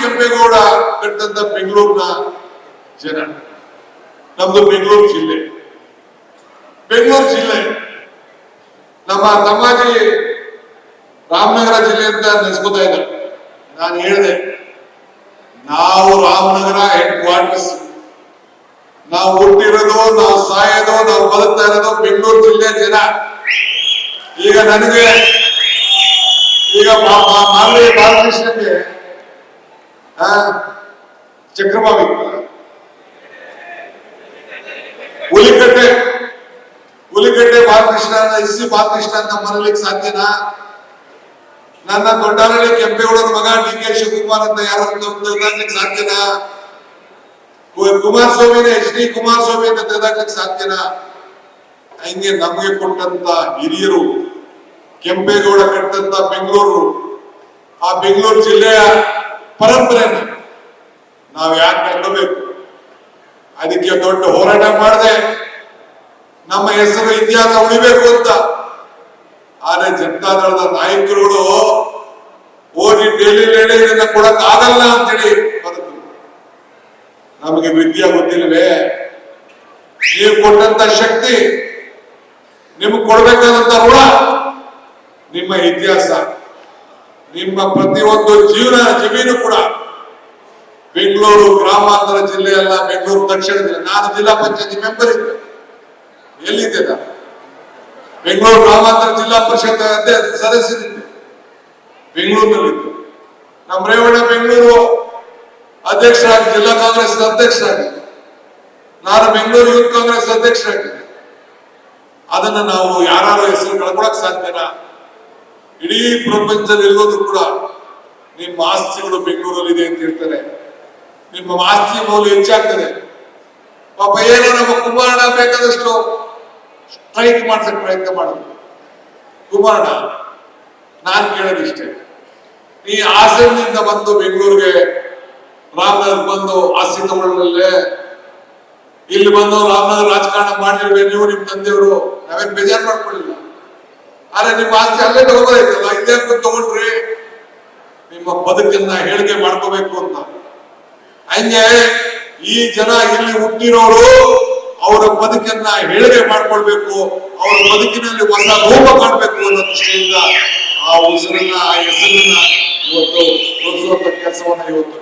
ಕೆಂಪೇಗೌಡ ಕಟ್ಟಂತ ಬೆಂಗಳೂರಿನ ಜನ. ನಮ್ದು ಬೆಂಗಳೂರು ಜಿಲ್ಲೆ. ಬೆಂಗಳೂರು ಜಿಲ್ಲೆ. ನಮ್ಮ ತಮ್ಮಾಜಿ ರಾಮನಗರ ಜಿಲ್ಲೆ ಅಂತ ನೆನೆಸ್ಕೋತಾ ಇದ್ದಾರೆ ನಾನು ಹೇಳಿದೆ, ನಾವು ರಾಮನಗರ ಹೆಡ್ ಕ್ವಾರ್ಟರ್ಸ್ ನಾವು ಹುಟ್ಟಿರೋದು, ನಾವು ಸಾಯೋದು, ನಾವು ಬದುಕ್ತಾ ಇರೋದು ಬೆಂಗಳೂರು ಜಿಲ್ಲೆ ಜನ. ಈಗ ನನಗೆ, ಈಗ ಬಾಲಕೃಷ್ಣಗೆ ಚಕ್ರಭಾವಿ ಹುಲಿಕಟ್ಟೆ. ಹುಲಿಕಟ್ಟೆ ಬಾಲಕೃಷ್ಣ ಎಸ್ ಸಿ ಬಾಲಕೃಷ್ಣ ಅಂತ ಮರಲಿಕ್ಕೆ ಸಾಧ್ಯನಾ? ನನ್ನ ದೊಡ್ಡಾರಳ್ಳಿ ಕೆಂಪೇಗೌಡರ ಮಗ ಡಿ ಕೆ ಶಿವಕುಮಾರ್ ಅಂತ ಯಾರು ತೆಗೆದಾಕ್ಲಿಕ್ಕೆ ಸಾಧ್ಯನಾ? ಕುಮಾರಸ್ವಾಮಿನ, ಎಚ್ ಡಿ ಕುಮಾರಸ್ವಾಮಿ ಅಂತ ತೆಗೆದಾಕ್ಲಿಕ್ಕೆ ಸಾಧ್ಯನಾ? ಹಂಗೆ ನಮಗೆ ಕೊಟ್ಟಂತ ಹಿರಿಯರು, ಕೆಂಪೇಗೌಡ ಕಟ್ಟಂತ ಬೆಂಗಳೂರು. ಆ ಬೆಂಗಳೂರು ಜಿಲ್ಲೆಯ ಪರಂಪರೆನ ನಾವು ಯಾಕೆ ಅನ್ನಬೇಕು ಅದಕ್ಕೆ ದೊಡ್ಡ ಹೋರಾಟ ಮಾಡದೆ ನಮ್ಮ ಹೆಸರು ಇತಿಹಾಸ ಉಳಿಬೇಕು ಅಂತ. ಆದ್ರೆ ಜನತಾದಳದ ನಾಯಕರುಗಳು ಹೋಗಿ ಡೆಲ್ಲಿ ಡೆಲ್ಲಿ ಇದನ್ನ ಕೊಡಕ್ ಆಗಲ್ಲ ಅಂತೇಳಿ ಬರುತ್ತೆ ನಮಗೆ ವಿದ್ಯೆ ಗೊತ್ತಿಲ್ವೇ ನೀವು ಕೊಟ್ಟಂತ ಶಕ್ತಿ, ನಿಮ್ಗೆ ಕೊಡ್ಬೇಕಾದಂತ ಋಣ, ನಿಮ್ಮ ಇತಿಹಾಸ. ನಿಮ್ಮ ಪ್ರತಿಯೊಂದು ಜೀವನ ಜಮೀನು ಕೂಡ ಬೆಂಗಳೂರು ಗ್ರಾಮಾಂತರ ಜಿಲ್ಲೆ ಅಲ್ಲ, ಬೆಂಗಳೂರು ದಕ್ಷಿಣ ಜಿಲ್ಲೆ ನಾನು ಜಿಲ್ಲಾ ಪಂಚಾಯತಿ ಮೆಂಬರ್ ಇದ್ದೆ. ಎಲ್ಲಿದ್ದೆ ಬೆಂಗಳೂರು ಗ್ರಾಮಾಂತರ ಜಿಲ್ಲಾ ಪರಿಷತ್ ಸದಸ್ಯರಿದ್ದೆ. ಬೆಂಗಳೂರಿನಲ್ಲಿ ನಮ್ಮ ರೇವಣ್ಣ ಬೆಂಗಳೂರು ಅಧ್ಯಕ್ಷರಾಗಿ, ಜಿಲ್ಲಾ ಕಾಂಗ್ರೆಸ್ ಅಧ್ಯಕ್ಷರಾಗಿದ್ದೆ ನಾನು ಬೆಂಗಳೂರು ಯೂತ್ ಕಾಂಗ್ರೆಸ್ ಅಧ್ಯಕ್ಷರಾಗಿದ್ದೆ. ಅದನ್ನ ನಾವು ಯಾರು ಹೆಸರು ಕಳ್ಕೊಳಕ್ ಸಾಧ್ಯನಾ? ಇಡೀ ಪ್ರಪಂಚದಲ್ಲಿ ಎಲ್ಲೋದ್ರು ಕೂಡ ನಿಮ್ಮ ಆಸ್ತಿಗಳು ಬೆಂಗಳೂರಲ್ಲಿ ಇದೆ ಅಂತ ಹೇಳ್ತಾರೆ. ನಿಮ್ಮ ಆಸ್ತಿ ಮೌಲ್ಯ ಹೆಚ್ಚಾಗ್ತದೆ. ಪಾಪ ಏನೋ ನಮ್ಮ ಕುಮಾರಣ್ಣ ಬೇಕಾದಷ್ಟು ಸ್ಟ್ರೈಕ್ ಮಾಡ್ಸಕ್ ಪ್ರಯತ್ನ ಮಾಡುದು. ಕುಮಾರಣ ನಾನ್ ಕೇಳೋದಿಷ್ಟೇ ನೀ ಆಸೆಯಿಂದ ಬಂದು ಬೆಂಗಳೂರಿಗೆ ರಾಮನಗರ್ ಬಂದು ಆಸ್ತಿ ತಗೊಳ್ಳಲ್ಲೇ ಇಲ್ಲಿ ಬಂದು ರಾಮನಗರ್ ರಾಜಕಾರಣ ಮಾಡಿರ್ಬೇಕು ನೀವು ನಿಮ್ ತಂದೆಯವರು, ನಾವೇನ್ ಬೇಜಾರು ಮಾಡ್ಕೊಳ್ಳಿಲ್ಲ ಆದ್ರೆ ನಿಮ್ಮ ಆಸ್ತಿ ಅಲ್ಲೇ ತಗೋಬೋದಾಯ್ತಲ್ಲ ಬಂದು ತಗೊಂಡ್ರಿ ನಿಮ್ಮ ಬದುಕನ್ನ ಹೇಳಿಕೆ ಮಾಡ್ಕೋಬೇಕು ಅಂತ. ಹಂಗೆ ಈ ಜನ ಇಲ್ಲಿ ಹುಟ್ಟಿರೋರು ಅವರ ಬದುಕನ್ನ ಹೇಳಿಕೆ ಮಾಡ್ಕೊಳ್ಬೇಕು, ಅವರ ಬದುಕಿನಲ್ಲಿ ಹೊಸ ರೂಪ ಕಾಣಬೇಕು ಅನ್ನೋ ದೃಷ್ಟಿಯಿಂದ ಆ ಉಸಿರನ್ನ, ಆ ಹೆಸರನ್ನ ಇವತ್ತು ತೋರಿಸುವಂತ ಕೆಲಸವನ್ನ ಇವತ್ತು